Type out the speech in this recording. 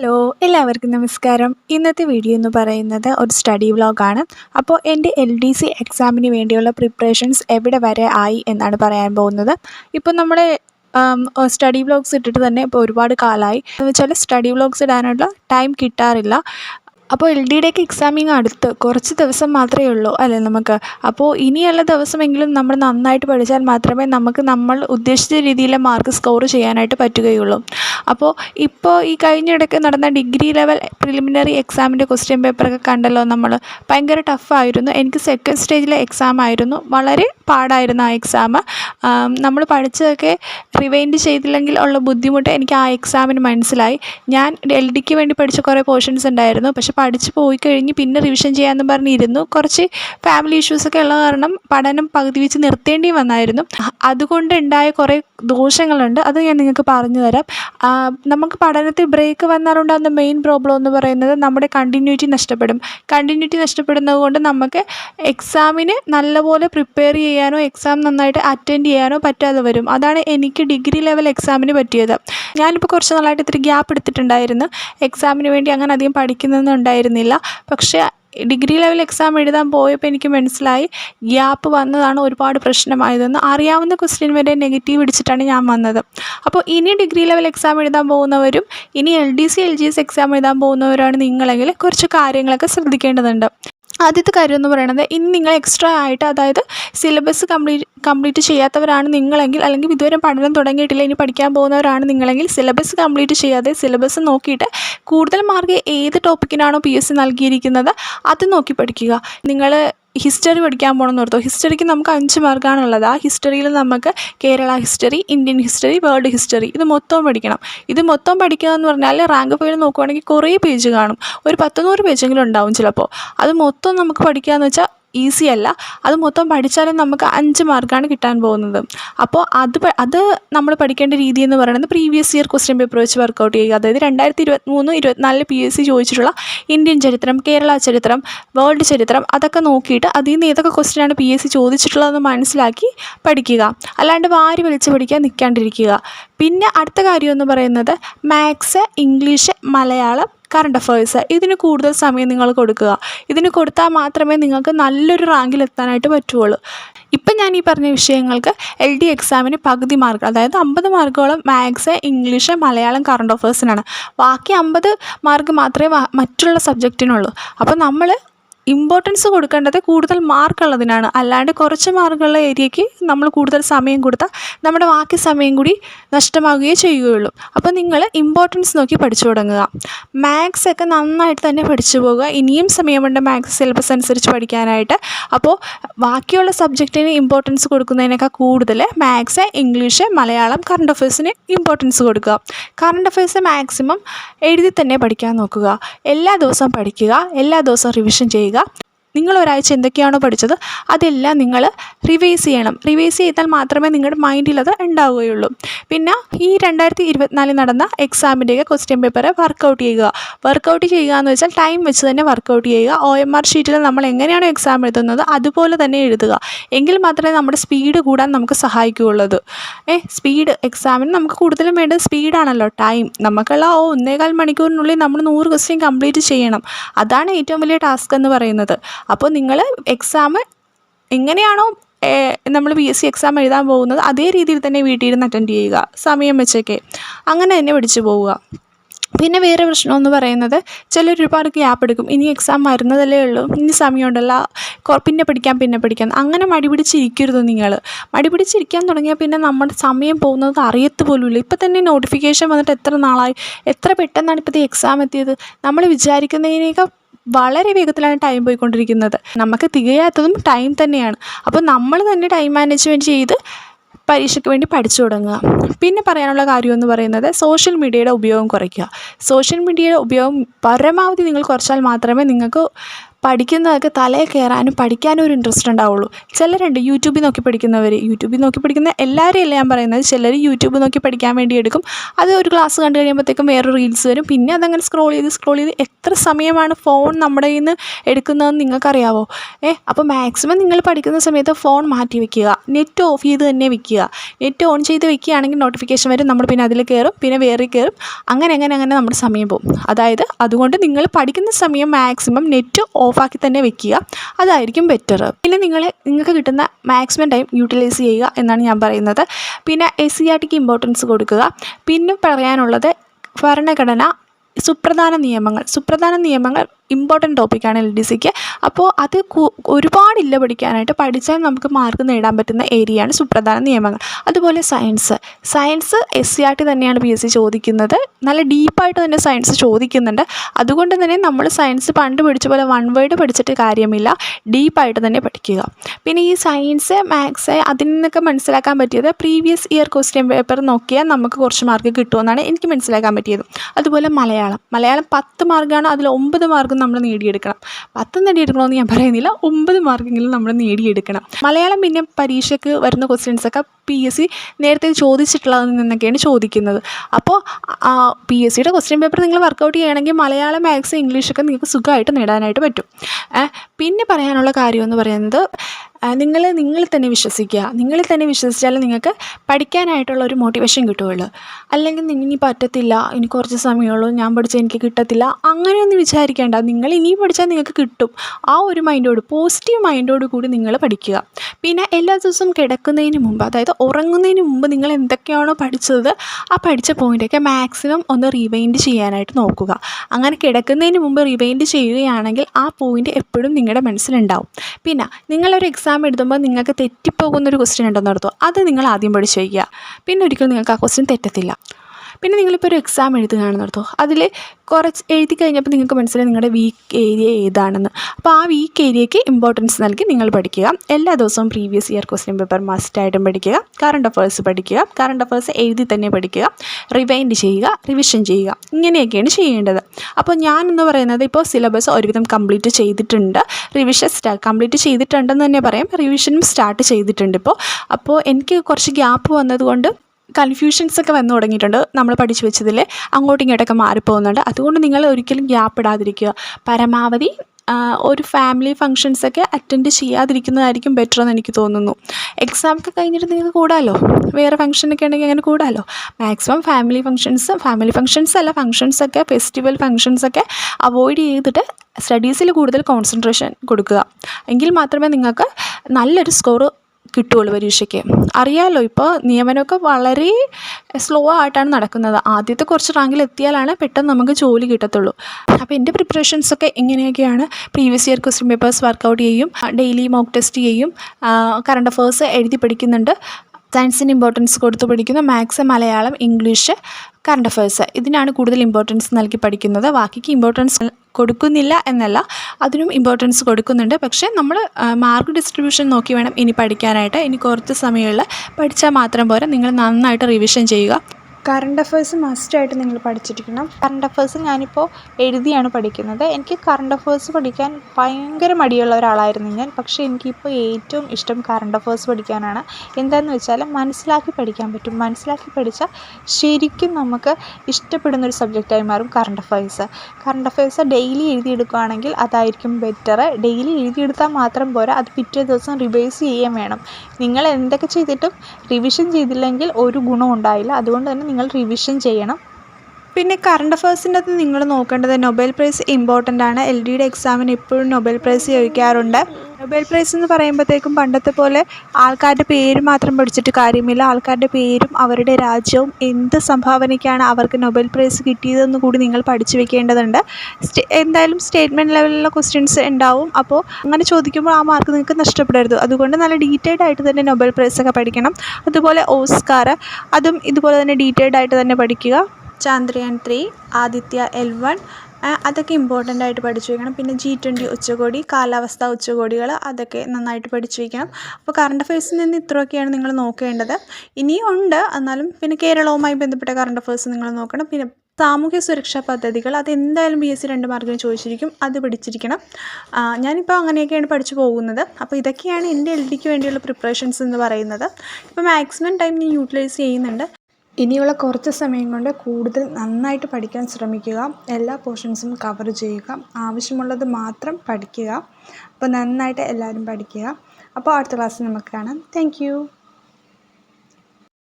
Hello എല്ലാവർക്കും നമസ്കാരം. ഇന്നത്തെ വീഡിയോ എന്ന് പറയുന്നത് ഒരു സ്റ്റഡി വ്ലോഗാണ് അപ്പോൾ എന്റെ എൽ ഡി സി എക്സാമിന് വേണ്ടിയുള്ള പ്രിപ്പറേഷൻസ് എവിടെ വരെ ആയി എന്നാണ് പറയാൻ പോകുന്നത്. ഇപ്പോൾ നമ്മൾ സ്റ്റഡി വ്ലോഗ്സ് ഇട്ടിട്ട് തന്നെ ഇപ്പോൾ ഒരുപാട് കാലമായി. എന്ന് വെച്ചാൽ സ്റ്റഡി വ്ലോഗ്സ് ഇടാനുള്ള ടൈം കിട്ടാറില്ല. അപ്പോൾ എൽ ഡി ഡിക്ക് എക്സാമിങ് അടുത്ത്. കുറച്ച് ദിവസം മാത്രമേ ഉള്ളൂ അല്ലേ നമുക്ക്? അപ്പോൾ ഇനിയുള്ള ദിവസമെങ്കിലും നമ്മൾ നന്നായിട്ട് പഠിച്ചാൽ മാത്രമേ നമുക്ക് നമ്മൾ ഉദ്ദേശിച്ച രീതിയിൽ മാർക്ക് സ്കോർ ചെയ്യാനായിട്ട് പറ്റുകയുള്ളൂ. അപ്പോൾ ഇപ്പോൾ ഈ കഴിഞ്ഞിടയ്ക്ക് നടന്ന ഡിഗ്രി ലെവൽ പ്രിലിമിനറി എക്സാമിന്റെ ക്വസ്റ്റ്യൻ പേപ്പറൊക്കെ കണ്ടല്ലോ നമ്മൾ ഭയങ്കര ടഫായിരുന്നു എനിക്ക് സെക്കൻഡ് സ്റ്റേജിലെ എക്സാം ആയിരുന്നു. വളരെ പാടായിരുന്നു ആ എക്സാം നമ്മൾ പഠിച്ചതൊക്കെ റിവൈൻഡ് ചെയ്തില്ലെങ്കിൽ ഉള്ള ബുദ്ധിമുട്ട് എനിക്ക് ആ എക്സാമിന് മനസ്സിലായി. ഞാൻ എൽ ഡിക്ക് വേണ്ടി പഠിച്ച കുറേ പോർഷൻസ് ഉണ്ടായിരുന്നു. പക്ഷെ പഠിച്ച് പോയി കഴിഞ്ഞ് പിന്നെ റിവിഷൻ ചെയ്യാമെന്ന് പറഞ്ഞിരുന്നു. കുറച്ച് ഫാമിലി ഇഷ്യൂസൊക്കെ ഉള്ള കാരണം പഠനം പകുതി വെച്ച് നിർത്തേണ്ടി വന്നായിരുന്നു. അതുകൊണ്ട് ഉണ്ടായ കുറേ ദോഷങ്ങളുണ്ട്. അത് ഞാൻ നിങ്ങൾക്ക് പറഞ്ഞു തരാം. നമുക്ക് പഠനത്തിൽ ബ്രേക്ക് വന്നാലുണ്ടാകുന്ന മെയിൻ പ്രോബ്ലം എന്ന് പറയുന്നത് നമ്മുടെ കണ്ടിന്യൂറ്റി നഷ്ടപ്പെടും. കണ്ടിന്യൂറ്റി നഷ്ടപ്പെടുന്നത് കൊണ്ട് നമുക്ക് എക്സാമിന് നല്ലപോലെ പ്രിപ്പയർ ചെയ്യാനോ എക്സാം നന്നായിട്ട് അറ്റൻഡ് ചെയ്യാനോ പറ്റാതെ വരും. അതാണ് എനിക്ക് ഡിഗ്രി ലെവൽ എക്സാമിന് പറ്റിയത്. ഞാനിപ്പോൾ കുറച്ച് നാളായിട്ട് ഇത്തിരി ഗ്യാപ്പ് എടുത്തിട്ടുണ്ടായിരുന്നു. എക്സാമിന് വേണ്ടി അങ്ങനെ അധികം പഠിക്കുന്നൊന്നും ഉണ്ടായിരുന്നില്ല. പക്ഷേ ഡിഗ്രി ലെവൽ എക്സാം എഴുതാൻ പോയപ്പോൾ എനിക്ക് മനസ്സിലായി ഗ്യാപ്പ് വന്നതാണ് ഒരുപാട് പ്രശ്നമായതെന്ന് അറിയാവുന്ന ക്വസ്റ്റ്യൻ വരെ നെഗറ്റീവ് അടിച്ചിട്ടാണ് ഞാൻ വന്നത്. അപ്പോൾ ഇനി ഡിഗ്രി ലെവൽ എക്സാം എഴുതാൻ പോകുന്നവരും ഇനി L D C L G S exam എഴുതാൻ പോകുന്നവരാണ് നിങ്ങളെങ്കിൽ കുറച്ച് കാര്യങ്ങളൊക്കെ ശ്രദ്ധിക്കേണ്ടതുണ്ട്. ആദ്യത്തെ കാര്യം എന്ന് പറയുന്നത് ഇനി നിങ്ങൾ എക്സ്ട്രാ ആയിട്ട് അതായത് സിലബസ് കംപ്ലീറ്റ് കംപ്ലീറ്റ് ചെയ്യാത്തവരാണ് നിങ്ങളെങ്കിൽ അല്ലെങ്കിൽ ഇതുവരെ പഠനം തുടങ്ങിയിട്ടില്ല ഇനി പഠിക്കാൻ പോകുന്നവരാണ് നിങ്ങളെങ്കിൽ സിലബസ് കംപ്ലീറ്റ് ചെയ്യാതെ സിലബസ് നോക്കിയിട്ട് കൂടുതൽ മാർക്ക് ഏത് ടോപ്പിക്കിനാണോ പി എസ് സി നൽകിയിരിക്കുന്നത് അത് നോക്കി പഠിക്കുക. നിങ്ങൾ ഹിസ്റ്ററി പഠിക്കാൻ പോകണമെന്ന് ഓർത്തോ. ഹിസ്റ്ററിക്ക് നമുക്ക് അഞ്ച് മാർക്കാണുള്ളത് ആ ഹിസ്റ്ററിയിൽ നമുക്ക് Kerala history Indian history world history ഇത് മൊത്തം പഠിക്കണം. ഇത് മൊത്തം പഠിക്കുക എന്ന് പറഞ്ഞാൽ റാങ്ക് ഫയൽ നോക്കുവാണെങ്കിൽ കുറേ പേജ് കാണും. ഒരു പത്തുനൂറ് പേജെങ്കിലും ഉണ്ടാവും ചിലപ്പോൾ അത് മൊത്തം നമുക്ക് പഠിക്കുക എന്ന് വെച്ചാൽ ഈസി അല്ല. അത് മൊത്തം പഠിച്ചാലും നമുക്ക് അഞ്ച് മാർക്കാണ് കിട്ടാൻ പോകുന്നത്. അപ്പോൾ അത് അത് നമ്മൾ പഠിക്കേണ്ട രീതി എന്ന് പറയുന്നത് പ്രീവിയസ് ഇയർ ക്വസ്റ്റ്യൻ പേപ്പർ വെച്ച് വർക്കൗട്ട് ചെയ്യുക. അതായത് രണ്ടായിരത്തി ഇരുപത്തി മൂന്ന് ഇരുപത്തിനാലിൽ പി എസ് സി ചോദിച്ചിട്ടുള്ള ഇന്ത്യൻ ചരിത്രം കേരള ചരിത്രം വേൾഡ് ചരിത്രം അതൊക്കെ നോക്കിയിട്ട് അതിൽ നിന്ന് ഏതൊക്കെ ക്വസ്റ്റ്യനാണ് പി എസ് സി ചോദിച്ചിട്ടുള്ളതെന്ന് മനസ്സിലാക്കി പഠിക്കുക. അല്ലാണ്ട് വാരി വലിച്ച് പഠിക്കാൻ നിൽക്കാണ്ടിരിക്കുക പിന്നെ അടുത്ത കാര്യം എന്ന് പറയുന്നത് maths English Malayalam current affairs ഇതിന് കൂടുതൽ സമയം നിങ്ങൾ കൊടുക്കുക. ഇതിന് കൊടുത്താൽ മാത്രമേ നിങ്ങൾക്ക് നല്ലൊരു റാങ്കിൽ എത്താനായിട്ട് പറ്റുള്ളൂ ഇപ്പം ഞാൻ ഈ പറഞ്ഞ വിഷയങ്ങൾക്ക് എൽ ഡി എക്സാമിന് പകുതി മാർക്ക് അതായത് അമ്പത് മാർക്കോളം മാത്സ് ഇംഗ്ലീഷ് മലയാളം കറണ്ട് അഫേഴ്സിനാണ് ബാക്കി അമ്പത് മാർക്ക് മാത്രമേ മറ്റുള്ള സബ്ജക്റ്റിനുള്ളൂ അപ്പോൾ നമ്മൾ ഇമ്പോർട്ടൻസ് കൊടുക്കേണ്ടത് കൂടുതൽ മാർക്കുള്ളതിനാണ് അല്ലാണ്ട് കുറച്ച് മാർക്കുള്ള ഏരിയയ്ക്ക് നമ്മൾ കൂടുതൽ സമയം കൊടുത്താൽ നമ്മുടെ ബാക്കി സമയം കൂടി നഷ്ടമാകുകയേ ചെയ്യുകയുള്ളൂ. അപ്പോൾ നിങ്ങൾ ഇമ്പോർട്ടൻസ് നോക്കി പഠിച്ചു തുടങ്ങുക. മാത്സ് ഒക്കെ നന്നായിട്ട് തന്നെ പഠിച്ചു പോകുക ഇനിയും സമയമുണ്ട് മാത്സ് സിലബസ് അനുസരിച്ച് പഠിക്കാനായിട്ട്. അപ്പോൾ ബാക്കിയുള്ള സബ്ജക്റ്റിന് ഇമ്പോർട്ടൻസ് കൊടുക്കുന്നതിനേക്കാൾ കൂടുതൽ മാത്സ് ഇംഗ്ലീഷ് മലയാളം കറണ്ട് അഫയേഴ്സിന് ഇമ്പോർട്ടൻസ് കൊടുക്കുക. കറണ്ട് അഫയേഴ്സ് മാക്സിമം എഴുതി തന്നെ പഠിക്കാൻ നോക്കുക. എല്ലാ ദിവസവും പഠിക്കുക. എല്ലാ ദിവസവും റിവിഷൻ ചെയ്യുക നിങ്ങൾ ഒരാഴ്ച എന്തൊക്കെയാണോ പഠിച്ചത് അതെല്ലാം നിങ്ങൾ റിവൈസ് ചെയ്യണം. റിവൈസ് ചെയ്താൽ മാത്രമേ നിങ്ങളുടെ മൈൻഡിൽ അത് ഉണ്ടാവുകയുള്ളൂ. പിന്നെ ഈ രണ്ടായിരത്തി ഇരുപത്തിനാലിൽ നടന്ന എക്സാമിന്റെയൊക്കെ ക്വസ്റ്റ്യൻ പേപ്പർ വർക്കൗട്ട് ചെയ്യുക. വർക്കൗട്ട് ചെയ്യുക എന്ന് വെച്ചാൽ ടൈം വെച്ച് തന്നെ വർക്കൗട്ട് ചെയ്യുക. ഒ എം ആർ ഷീറ്റിൽ നമ്മൾ എങ്ങനെയാണോ എക്സാം എഴുതുന്നത് അതുപോലെ തന്നെ എഴുതുക. എങ്കിൽ മാത്രമേ നമ്മുടെ സ്പീഡ് കൂടാൻ നമുക്ക് സഹായിക്കുകയുള്ളത് ഏ സ്പീഡ് എക്സാമിന് നമുക്ക് കൂടുതലും വേണ്ടത് സ്പീഡാണല്ലോ ടൈം നമുക്കുള്ള ഓ ഒന്നേകാൽ മണിക്കൂറിനുള്ളിൽ നമ്മൾ നൂറ് ക്വസ്റ്റ്യൻ കംപ്ലീറ്റ് ചെയ്യണം. അതാണ് ഏറ്റവും വലിയ ടാസ്ക് എന്ന് പറയുന്നത്. അപ്പോൾ നിങ്ങൾ എക്സാം എങ്ങനെയാണോ നമ്മൾ പി എസ് സി എക്സാം എഴുതാൻ പോകുന്നത് അതേ രീതിയിൽ തന്നെ വീട്ടിൽ ഇരുന്ന് അറ്റൻഡ് ചെയ്യുക സമയം വെച്ചൊക്കെ. അങ്ങനെ തന്നെ പഠിച്ചു പോവുക. പിന്നെ വേറെ പ്രശ്നം എന്ന് പറയുന്നത് ചിലർ ഒരുപാട് ഗ്യാപ്പ് എടുക്കും. ഇനി എക്സാം വരുന്നതല്ലേ ഉള്ളൂ. ഇനി സമയമുണ്ടല്ലോ പിന്നെ പഠിക്കാം പിന്നെ പഠിക്കാം. അങ്ങനെ മടി പിടിച്ചിരിക്കരുത് നിങ്ങൾ. മടി പിടിച്ചിരിക്കാൻ തുടങ്ങിയാൽ പിന്നെ നമ്മുടെ സമയം പോകുന്നത് അറിയത്ത് പോലുമില്ല. ഇപ്പം തന്നെ നോട്ടിഫിക്കേഷൻ വന്നിട്ട് എത്ര നാളായി? എത്ര പെട്ടെന്നാണ് ഇപ്പോഴത്തെ എക്സാം എത്തിയത്? നമ്മൾ വിചാരിക്കുന്നതിനേക്കാൾ വളരെ വേഗത്തിലാണ് ടൈം പോയിക്കൊണ്ടിരിക്കുന്നത്. നമുക്ക് തികയാത്തതും ടൈം തന്നെയാണ്. അപ്പോൾ നമ്മൾ തന്നെ ടൈം മാനേജ്മെന്റ് ചെയ്ത് പരീക്ഷയ്ക്ക് വേണ്ടി പഠിച്ചു തുടങ്ങുക. പിന്നെ പറയാനുള്ള കാര്യം എന്ന് പറയുന്നത് സോഷ്യൽ മീഡിയയുടെ ഉപയോഗം കുറയ്ക്കുക. സോഷ്യൽ മീഡിയയുടെ ഉപയോഗം പരമാവധി നിങ്ങൾ കുറച്ചാൽ മാത്രമേ നിങ്ങൾക്ക് പഠിക്കുന്നതൊക്കെ തലയിൽ കയറാനും പഠിക്കാനും ഒരു ഇൻട്രസ്റ്റ് ഉണ്ടാവുള്ളൂ. ചിലരുണ്ട് യൂട്യൂബിൽ നോക്കി പഠിക്കുന്നവർ യൂട്യൂബിൽ നോക്കി പഠിക്കുന്ന എല്ലാവരും അല്ല ഞാൻ പറയുന്നത്? ചിലർ യൂട്യൂബ് നോക്കി പഠിക്കാൻ വേണ്ടി എടുക്കും. അത് ഒരു ക്ലാസ് കണ്ടു കഴിയുമ്പോഴത്തേക്കും വേറെ റീൽസ് വരും. പിന്നെ അതങ്ങനെ സ്ക്രോൾ ചെയ്ത് സ്ക്രോൾ ചെയ്ത് എത്ര സമയമാണ് ഫോൺ നമ്മുടെ കയ്യിൽ നിന്ന് എടുക്കുന്നതെന്ന് നിങ്ങൾക്കറിയാവോ? ഏ അപ്പോൾ മാക്സിമം നിങ്ങൾ പഠിക്കുന്ന സമയത്ത് ഫോൺ മാറ്റി വെക്കുക. നെറ്റ് ഓഫ് ചെയ്ത് തന്നെ വെക്കുക. നെറ്റ് ഓൺ ചെയ്ത് വെക്കുകയാണെങ്കിൽ നോട്ടിഫിക്കേഷൻ വരും. നമ്മൾ പിന്നെ അതിൽ കയറും പിന്നെ വേറെ കയറും അങ്ങനെ അങ്ങനെ അങ്ങനെ നമ്മുടെ സമയം പോകും. അതായത് അതുകൊണ്ട് നിങ്ങൾ പഠിക്കുന്ന സമയം മാക്സിമം നെറ്റ് ഓഫാക്കി തന്നെ വെക്കുക. അതായിരിക്കും ബെറ്റർ പിന്നെ നിങ്ങൾ നിങ്ങൾക്ക് കിട്ടുന്ന മാക്സിമം ടൈം യൂട്ടിലൈസ് ചെയ്യുക എന്നാണ് ഞാൻ പറയുന്നത്. പിന്നെ എസ് സി ആർ ടിക്ക് ഇമ്പോർട്ടൻസ് കൊടുക്കുക. പിന്നെ പറയാനുള്ളത് ഭരണഘടന സുപ്രധാന നിയമങ്ങൾ. സുപ്രധാന നിയമങ്ങൾ ഇമ്പോർട്ടന്റ് ടോപ്പിക്കാണ് എൽ ഡി സിക്ക് അപ്പോൾ അത് ഒരുപാട് ഇല്ല പഠിക്കാനായിട്ട്. പഠിച്ചാൽ നമുക്ക് മാർക്ക് നേടാൻ പറ്റുന്ന ഏരിയയാണ് സുപ്രധാന നിയമങ്ങൾ. അതുപോലെ science science S C R T തന്നെയാണ് പി എസ് സി ചോദിക്കുന്നത്. നല്ല ഡീപ്പായിട്ട് തന്നെ സയൻസ് ചോദിക്കുന്നുണ്ട്. അതുകൊണ്ട് തന്നെ നമ്മൾ സയൻസ് പണ്ട് പഠിച്ച പോലെ വൺ വേർഡ് പഠിച്ചിട്ട് കാര്യമില്ല. ഡീപ്പായിട്ട് തന്നെ പഠിക്കുക. പിന്നെ ഈ സയൻസ് മാത്സ് അതിൽ നിന്നൊക്കെ മനസ്സിലാക്കാൻ പറ്റിയത് പ്രീവിയസ് ഇയർ ക്വസ്റ്റ്യൻ പേപ്പർ നോക്കിയാൽ നമുക്ക് കുറച്ച് മാർക്ക് കിട്ടുമെന്നാണ് എനിക്ക് മനസ്സിലാക്കാൻ പറ്റിയത്. അതുപോലെ മലയാളം. മലയാളം പത്ത് മാർക്കാണ് അതിൽ ഒമ്പത് മാർക്കും നമ്മൾ നേടിയെടുക്കണം. പത്ത് നേടിയെടുക്കണമെന്ന് ഞാൻ പറയുന്നില്ല. ഒമ്പത് മാർക്കെങ്കിലും നമ്മൾ നേടിയെടുക്കണം. മലയാളം പിന്നെ പരീക്ഷയ്ക്ക് വരുന്ന ക്വസ്റ്റ്യൻസൊക്കെ പി എസ് സി നേരത്തെ ചോദിച്ചിട്ടുള്ളതിൽ നിന്നൊക്കെയാണ് ചോദിക്കുന്നത്. അപ്പോൾ പി എസ് സിയുടെ ക്വസ്റ്റ്യൻ പേപ്പർ നിങ്ങൾ വർക്കൗട്ട് ചെയ്യുകയാണെങ്കിൽ മലയാളം മാത്സ് ഇംഗ്ലീഷൊക്കെ നിങ്ങൾക്ക് സുഖമായിട്ട് നേടാനായിട്ട് പറ്റും. പിന്നെ പറയാനുള്ള കാര്യമെന്ന് പറയുന്നത് നിങ്ങൾ നിങ്ങളിൽ തന്നെ വിശ്വസിക്കുക. നിങ്ങളിൽ തന്നെ വിശ്വസിച്ചാൽ നിങ്ങൾക്ക് പഠിക്കാനായിട്ടുള്ള ഒരു മോട്ടിവേഷൻ കിട്ടുകയുള്ളൂ. അല്ലെങ്കിൽ ഇനി പറ്റത്തില്ല. ഇനി കുറച്ച് സമയമുള്ളൂ. ഞാൻ പഠിച്ചാൽ എനിക്ക് കിട്ടത്തില്ല. അങ്ങനെയൊന്നും വിചാരിക്കേണ്ട. നിങ്ങൾ ഇനിയും പഠിച്ചാൽ നിങ്ങൾക്ക് കിട്ടും. ആ ഒരു മൈൻഡോട് പോസിറ്റീവ് മൈൻഡോട് കൂടി നിങ്ങൾ പഠിക്കുക. പിന്നെ എല്ലാ ദിവസവും കിടക്കുന്നതിന് മുമ്പ് അതായത് ഉറങ്ങുന്നതിന് മുമ്പ് നിങ്ങൾ എന്തൊക്കെയാണോ പഠിച്ചത് ആ പഠിച്ച പോയിന്റൊക്കെ മാക്സിമം ഒന്ന് റിവൈൻഡ് ചെയ്യാനായിട്ട് നോക്കുക. അങ്ങനെ കിടക്കുന്നതിന് മുമ്പ് റിവൈൻഡ് ചെയ്യുകയാണെങ്കിൽ ആ പോയിന്റ് എപ്പോഴും നിങ്ങളുടെ മനസ്സിലുണ്ടാവും. പിന്നെ നിങ്ങളൊരു എക്സാം എഴുതുമ്പോൾ നിങ്ങൾക്ക് തെറ്റിപ്പോകുന്നൊരു ക്വസ്റ്റ്യൻ ഉണ്ടെന്ന് ഓർത്തോ. അത് നിങ്ങൾ ആദ്യം പഠിച്ച് വയ്ക്കുക. പിന്നെ ഒരിക്കലും നിങ്ങൾക്ക് ആ ക്വസ്റ്റ്യൻ തെറ്റത്തില്ല. പിന്നെ നിങ്ങളിപ്പോൾ ഒരു എക്സാം എഴുതുകയാണെന്ന് ഓർത്തോ. അതിൽ കുറച്ച് എഴുതി കഴിഞ്ഞപ്പോൾ നിങ്ങൾക്ക് മനസ്സിലായി നിങ്ങളുടെ വീക്ക് ഏരിയ ഏതാണെന്ന്. അപ്പോൾ ആ വീക്ക് ഏരിയയ്ക്ക് ഇമ്പോർട്ടൻസ് നൽകി നിങ്ങൾ പഠിക്കുക. എല്ലാ ദിവസവും പ്രീവിയസ് ഇയർ ക്വസ്റ്റ്യൻ പേപ്പർ മസ്റ്റായിട്ടും പഠിക്കുക. കറണ്ട് അഫേഴ്സ് പഠിക്കുക. കറണ്ട് അഫേഴ്സ് എഴുതി തന്നെ പഠിക്കുക. റിവൈൻഡ് ചെയ്യുക റിവിഷൻ ചെയ്യുക. ഇങ്ങനെയൊക്കെയാണ് ചെയ്യേണ്ടത്. അപ്പോൾ ഞാൻ ഞാനെന്ന് പറയുന്നത് ഇപ്പോൾ സിലബസ് ഒരുവിധം കംപ്ലീറ്റ് ചെയ്തിട്ടുണ്ട്. റിവിഷൻ സ്റ്റാ കംപ്ലീറ്റ് ചെയ്തിട്ടുണ്ടെന്ന് തന്നെ പറയാം. റിവിഷനും സ്റ്റാർട്ട് ചെയ്തിട്ടുണ്ട് ഇപ്പോൾ അപ്പോൾ എനിക്ക് കുറച്ച് ഗ്യാപ്പ് വന്നതുകൊണ്ട് കൺഫ്യൂഷൻസ് ഒക്കെ വന്നു തുടങ്ങിയിട്ടുണ്ട്. നമ്മൾ പഠിച്ചു വെച്ചതിൽ അങ്ങോട്ടും ഇങ്ങോട്ടൊക്കെ മാറിപ്പോകുന്നുണ്ട്. അതുകൊണ്ട് നിങ്ങൾ ഒരിക്കലും ഗ്യാപ്പ് ഇടാതിരിക്കുക. പരമാവധി ഒരു ഫാമിലി ഫങ്ഷൻസൊക്കെ അറ്റൻഡ് ചെയ്യാതിരിക്കുന്നതായിരിക്കും ബെറ്റർ എന്ന് എനിക്ക് തോന്നുന്നു. എക്സാം ഒക്കെ കഴിഞ്ഞിട്ട് നിങ്ങൾക്ക് കൂടാലോ? വേറെ ഫംഗ്ഷനൊക്കെ ഉണ്ടെങ്കിൽ അങ്ങനെ കൂടാലോ? Maximum family functions family functions അല്ല ഫങ്ഷൻസൊക്കെ ഫെസ്റ്റിവൽ ഫങ്ഷൻസൊക്കെ അവോയ്ഡ് ചെയ്തിട്ട് സ്റ്റഡീസിൽ കൂടുതൽ കോൺസെൻട്രേഷൻ കൊടുക്കുക. എങ്കിൽ മാത്രമേ നിങ്ങൾക്ക് നല്ലൊരു സ്കോർ കിട്ടുകയുള്ളൂ പരീക്ഷയ്ക്ക്. അറിയാമല്ലോ ഇപ്പോൾ നിയമനമൊക്കെ വളരെ സ്ലോ ആയിട്ടാണ് നടക്കുന്നത്. ആദ്യത്തെ കുറച്ച് റാങ്കിൽ എത്തിയാലാണ് പെട്ടെന്ന് നമുക്ക് ജോലി കിട്ടത്തുള്ളൂ. അപ്പോൾ എന്റെ പ്രിപ്പറേഷൻസൊക്കെ എങ്ങനെയൊക്കെയാണ് previous year question papers work out ചെയ്യും ഡെയിലി മോക്ക് ടെസ്റ്റ് ചെയ്യും കറണ്ട് അഫേഴ്സ് എഴുതി പഠിക്കുന്നുണ്ട്. സയൻസിന് ഇമ്പോർട്ടൻസ് കൊടുത്ത് പഠിക്കുന്ന maths Malayalam English current affairs ഇതിനാണ് കൂടുതൽ ഇമ്പോർട്ടൻസ് നൽകി പഠിക്കുന്നത്. ബാക്കിക്ക് ഇമ്പോർട്ടൻസ് കൊടുക്കുന്നില്ല എന്നല്ല അതിനും ഇമ്പോർട്ടൻസ് കൊടുക്കുന്നുണ്ട്. പക്ഷേ നമ്മൾ മാർക്ക് ഡിസ്ട്രിബ്യൂഷൻ നോക്കി വേണം ഇനി പഠിക്കാനായിട്ട്. ഇനി കുറച്ച് സമയമുള്ള പഠിച്ചാൽ മാത്രം പോരാ. നിങ്ങൾ നന്നായിട്ട് റിവിഷൻ ചെയ്യുക. കറണ്ട് അഫേഴ്സ് മസ്റ്റായിട്ട് നിങ്ങൾ പഠിച്ചിരിക്കണം. കറണ്ട് അഫേഴ്സ് ഞാനിപ്പോൾ എഴുതിയാണ് പഠിക്കുന്നത്. എനിക്ക് കറണ്ട് അഫേഴ്സ് പഠിക്കാൻ ഭയങ്കര മടിയുള്ള ഒരാളായിരുന്നു ഞാൻ. പക്ഷേ എനിക്കിപ്പോൾ ഏറ്റവും ഇഷ്ടം കറണ്ട് അഫേഴ്സ് പഠിക്കാനാണ്. എന്താണെന്ന് വെച്ചാൽ മനസ്സിലാക്കി പഠിക്കാൻ പറ്റും. മനസ്സിലാക്കി പഠിച്ചാൽ ശരിക്കും നമുക്ക് ഇഷ്ടപ്പെടുന്നൊരു സബ്ജക്റ്റായി മാറും current affairs current affairs daily എഴുതിയെടുക്കുകയാണെങ്കിൽ അതായിരിക്കും ബെറ്റർ ഡെയിലി എഴുതിയെടുത്താൽ മാത്രം പോരാ. അത് പിറ്റേ ദിവസം റിവൈസ് ചെയ്യാൻ വേണം. നിങ്ങൾ എന്തൊക്കെ ചെയ്തിട്ടും റിവിഷൻ ചെയ്തില്ലെങ്കിൽ ഒരു ഗുണം ഉണ്ടായില്ല. അതുകൊണ്ട് തന്നെ നിങ്ങൾ റിവിഷൻ ചെയ്യണം. പിന്നെ കറണ്ട് അഫേഴ്സിന്റെ അകത്ത് നിങ്ങൾ നോക്കേണ്ടത് നൊബേൽ പ്രൈസ് ഇമ്പോർട്ടന്റ് ആണ്. എൽ ഡിയുടെ എക്സാമിന് എപ്പോഴും നൊബേൽ പ്രൈസ് ചോദിക്കാറുണ്ട്. നൊബേൽ പ്രൈസ് എന്ന് പറയുമ്പോഴത്തേക്കും പണ്ടത്തെ പോലെ ആൾക്കാരുടെ പേര് മാത്രം പഠിച്ചിട്ട് കാര്യമില്ല. ആൾക്കാരുടെ പേരും അവരുടെ രാജ്യവും എന്ത് സംഭാവനയ്ക്കാണ് അവർക്ക് നൊബേൽ പ്രൈസ് കിട്ടിയതെന്ന് കൂടി നിങ്ങൾ പഠിച്ചു വെക്കേണ്ടതുണ്ട്. എന്തായാലും സ്റ്റേറ്റ്മെന്റ് ലെവലിലുള്ള ക്വസ്റ്റ്യൻസ് ഉണ്ടാവും. അപ്പോൾ അങ്ങനെ ചോദിക്കുമ്പോൾ ആ മാർക്ക് നിങ്ങൾക്ക് നഷ്ടപ്പെടരുത്. അതുകൊണ്ട് നല്ല ഡീറ്റെയിൽഡ് ആയിട്ട് തന്നെ നൊബേൽ പ്രൈസ് ഒക്കെ പഠിക്കണം. അതുപോലെ ഓസ്കാർ അതും ഇതുപോലെ തന്നെ ഡീറ്റെയിൽഡ് ആയിട്ട് തന്നെ പഠിക്കുക. Chandrayaan three Aditya L one അതൊക്കെ ഇമ്പോർട്ടന്റ് ആയിട്ട് പഠിച്ചു വയ്ക്കണം പിന്നെ ജി ട്വന്റി ഉച്ചകോടി കാലാവസ്ഥ ഉച്ചകോടികൾ അതൊക്കെ നന്നായിട്ട് പഠിച്ചു വയ്ക്കണം അപ്പോൾ കറണ്ട് അഫയേഴ്സിൽ നിന്ന് ഇത്രയൊക്കെയാണ് നിങ്ങൾ നോക്കേണ്ടത്. ഇനിയും ഉണ്ട്. എന്നാലും പിന്നെ കേരളവുമായി ബന്ധപ്പെട്ട കറണ്ട് അഫയേഴ്സ് നിങ്ങൾ നോക്കണം. പിന്നെ സാമൂഹ്യ സുരക്ഷാ പദ്ധതികൾ അതെന്തായാലും ബി എസ് സി രണ്ട് മാർക്കിന് ചോദിച്ചിരിക്കും. അത് പഠിച്ചിരിക്കണം ഞാനിപ്പോൾ അങ്ങനെയൊക്കെയാണ് പഠിച്ചു പോകുന്നത്. അപ്പോൾ ഇതൊക്കെയാണ് എന്റെ എൽ ഡിക്ക് വേണ്ടിയുള്ള പ്രിപ്പറേഷൻസ് എന്ന് പറയുന്നത്. ഇപ്പോൾ മാക്സിമം ടൈം ഞാൻ യൂട്ടിലൈസ് ചെയ്യുന്നുണ്ട്. ഇനിയുള്ള കുറച്ച് സമയം കൊണ്ട് കൂടുതൽ നന്നായിട്ട് പഠിക്കാൻ ശ്രമിക്കുക. എല്ലാ പോർഷൻസും കവർ ചെയ്യുക. ആവശ്യമുള്ളത് മാത്രം പഠിക്കുക. അപ്പോൾ നന്നായിട്ട് എല്ലാവരും പഠിക്കുക. അപ്പോൾ അടുത്ത ക്ലാസ്സിൽ നമുക്ക് കാണാം. താങ്ക്